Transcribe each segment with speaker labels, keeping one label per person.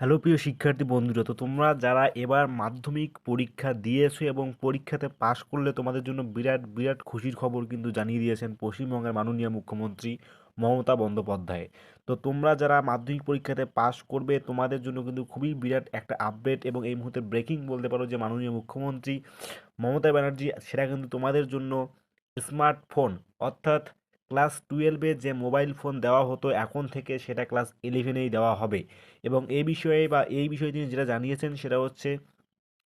Speaker 1: Hello প্রিয় শিক্ষার্থী বন্ধুরা, তো তোমরা যারা এবার মাধ্যমিক পরীক্ষা দিয়েছ এবং পরীক্ষাতে পাশ করলে তোমাদের জন্য বিরাট বিরাট খুশির খবর কিন্তু জানিয়ে দিয়েছেন পশ্চিমবঙ্গের মাননীয় মুখ্যমন্ত্রী মমতা বন্দ্যোপাধ্যায়। তো তোমরা যারা মাধ্যমিক পরীক্ষাতে পাশ করবে, তোমাদের জন্য কিন্তু খুবই বিরাট একটা আপডেট এবং এই মুহূর্তে ব্রেকিং বলতে পারো যে মাননীয় মুখ্যমন্ত্রী মমতা ব্যানার্জি, সেটা কিন্তু তোমাদের জন্য স্মার্টফোন অর্থাৎ ক্লাস টুয়েলভে যে মোবাইল ফোন দেওয়া হতো, এখন থেকে সেটা ক্লাস ইলেভেনেই দেওয়া হবে। এবং এই বিষয়ে বা এই বিষয়ে তিনি যেটা জানিয়েছেন সেটা হচ্ছে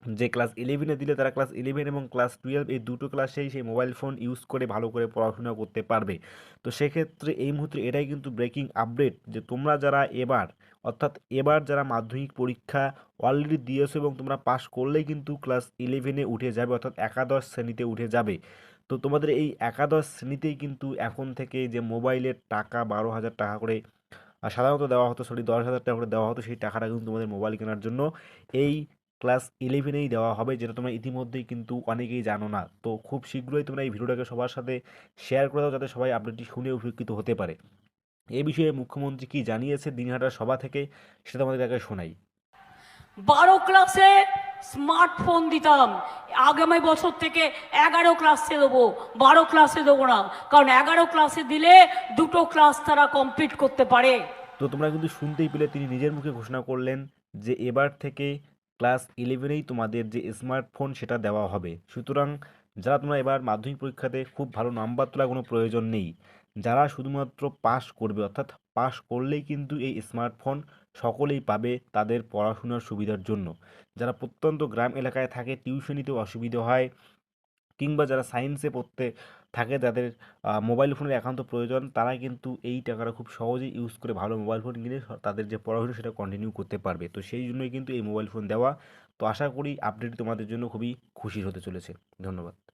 Speaker 1: যে ক্লাস ইলেভেনে দিলে তারা ক্লাস ইলেভেন এবং ক্লাস টুয়েলভ এই দুটো ক্লাসেই সেই মোবাইল ফোন ইউজ করে ভালো করে পড়াশোনা করতে পারবে। তো সেক্ষেত্রে এই মুহূর্তে এটাই কিন্তু ব্রেকিং আপডেট যে তোমরা যারা এবার, অর্থাৎ এবার যারা মাধ্যমিক পরীক্ষা অলরেডি দিয়েছ এবং তোমরা পাশ করলেই কিন্তু ক্লাস ইলেভেনে উঠে যাবে, অর্থাৎ একাদশ শ্রেণীতে উঠে যাবে। তো তোমাদের এই একাদশ শ্রেণীতেই কিন্তু এখন থেকে যে মোবাইলের টাকা বারো হাজার টাকা করে সাধারণত দেওয়া হতো সরি দশ হাজার টাকা করে দেওয়া হতো, সেই টাকাটা কিন্তু তোমাদের মোবাইল কেনার জন্য এই ক্লাস ইলেভেনেই দেওয়া হবে, যেটা তোমরা ইতিমধ্যেই কিন্তু অনেকেই জানো না। তো খুব শীঘ্রই তোমরা এই ভিডিওটাকে সবার সাথে শেয়ার করে দাও, যাতে সবাই আপডেটটি শুনে উপকৃত হতে পারে। এই বিষয়ে মুখ্যমন্ত্রী কি জানিয়েছে দিনহাটার সভা থেকে, সেটা তোমাদের আগে শোনাই।
Speaker 2: বারো ক্লাসে স্মার্টফোন দিতাম। আগামী বছর থেকে এগারো ক্লাসে দেবো। বারো ক্লাসে দেবো না। কারণ এগারো ক্লাসে দিলে দুটো ক্লাস তারা কমপ্লিট করতে পারে।
Speaker 1: তো তোমরা কিন্তু শুনতেই পেলে, তিনি নিজের মুখে ঘোষণা করলেন যে এবার থেকে ক্লাস ইলেভেনেই তোমাদের যে স্মার্টফোন সেটা দেওয়া হবে। সুতরাং যারা তোমরা এবার মাধ্যমিক পরীক্ষাতে খুব ভালো নাম্বার তোলার কোনো প্রয়োজন নেই যারা শুধুমাত্র পাস করবে, অর্থাৎ পাস করলেই কিন্তু এই স্মার্টফোন সকলেই পাবে তাদের পড়াশোনার সুবিধার জন্য। যারা প্রত্যন্ত গ্রাম এলাকায় থাকে টিউশনিতে অসুবিধা হয় কিংবা যারা সায়েন্সে পড়তে থাকে যাদের মোবাইল ফোনের একান্ত প্রয়োজন, তারা কিন্তু এই টাকাটা খুব সহজেই ইউজ করে ভালো মোবাইল ফোন কিনে তাদের যে পড়াশোনা সেটা কন্টিনিউ করতে পারবে। তো সেই জন্যই কিন্তু এই মোবাইল ফোন দেওয়া। তো আশা করি আপডেট তোমাদের জন্য খুবই খুশির হতে চলেছে। ধন্যবাদ।